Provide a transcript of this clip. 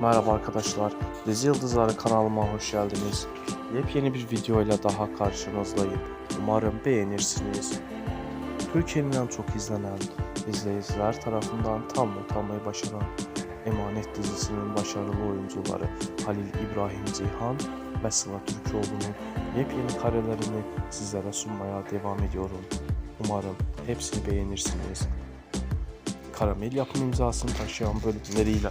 Merhaba arkadaşlar, Dizi Yıldızları kanalıma hoş geldiniz. Yepyeni bir videoyla daha karşınızdayım. Umarım beğenirsiniz. Türkiye'nin en çok izlenen, izleyiciler tarafından tam not almayı başaran Emanet dizisinin başarılı oyuncuları Halil İbrahim Ceyhan ve Sıla Türkoğlu'nun yepyeni karelerini sizlere sunmaya devam ediyorum. Umarım hepsini beğenirsiniz. Karamel yapım imzasını taşıyan bölümleriyle